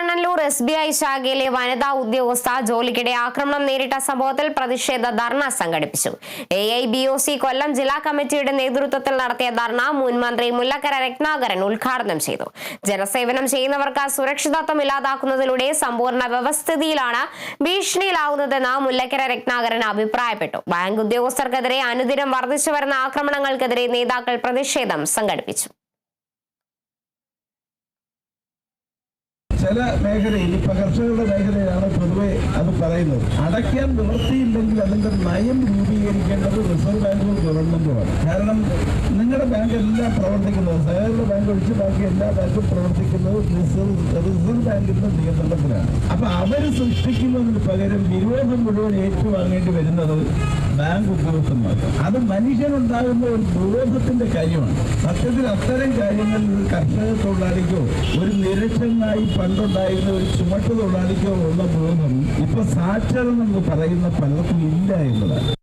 കണ്ണല്ലൂർ S B I ശാഖയിലെ വനിതാ ഉദ്യോഗസ്ഥ ജോലിക്കിടെ ആക്രമണം നേരിട്ട സംഭവത്തിൽ പ്രതിഷേധ ധർണ സംഘടിപ്പിച്ചു. A I B O C Kollam ജില്ലാ കമ്മിറ്റിയുടെ നേതൃത്വത്തിൽ നടത്തിയ ധർണ മുൻ മന്ത്രി മുല്ലക്കര രത്നാകരൻ ഉദ്ഘാടനം ചെയ്തു. ജനസേവനം ചെയ്യുന്നവർക്ക് സുരക്ഷിതത്വം ഇല്ലാതാക്കുന്നതിലൂടെ സമ്പൂർണ വ്യവസ്ഥിതിയിലാണ് ഭീഷണിയിലാവുന്നതെന്ന് മുല്ലക്കര രത്നാകരൻ അഭിപ്രായപ്പെട്ടു. ബാങ്ക് ഉദ്യോഗസ്ഥർക്കെതിരെ അനുദിനം വർദ്ധിച്ചു വരുന്ന ആക്രമണങ്ങൾക്കെതിരെ നേതാക്കൾ പ്രതിഷേധം സംഘടിപ്പിച്ചു. ചില മേഖലയിൽ ഇപ്പൊ കർഷകരുടെ മേഖലയിലാണ് പൊതുവെ അത് പറയുന്നത്. അടയ്ക്കാൻ നിവൃത്തിയില്ലെങ്കിൽ അതിന്റെ നയം രൂപീകരിക്കേണ്ടത് റിസർവ് ബാങ്കും ഗവൺമെന്റുമാണ്. കാരണം നിങ്ങളുടെ ബാങ്ക് എല്ലാം പ്രവർത്തിക്കുന്നത് സഹകരണ ബാങ്ക് ഒഴിച്ച് ബാക്കി എല്ലാ ബാങ്കും പ്രവർത്തിക്കുന്നത് റിസർവ് ബാങ്കിന്റെ നിയന്ത്രണത്തിലാണ്. അപ്പൊ അവർ സൃഷ്ടിക്കുന്നതിന് പകരം വിരോധം മുഴുവൻ ഏറ്റുവാങ്ങേണ്ടി വരുന്നത് ബാങ്ക് ഉദ്യോഗസ്ഥന്മാർക്ക്. അത് മനുഷ്യനുണ്ടാകുന്ന ഒരു ദുരോധത്തിന്റെ കാര്യമാണ്. സത്യത്തിൽ അത്തരം കാര്യങ്ങളിൽ കർഷക തൊഴിലാളിക്കോ ഒരു നിരക്ഷനായി പണ്ടുണ്ടായിരുന്ന ഒരു ചുമട്ട് തൊഴിലാളിക്കോ ഉള്ള ബോധം ഇപ്പൊ സാക്ഷരം എന്ന് പറയുന്ന പലർക്കും ഇല്ല എന്നതാണ്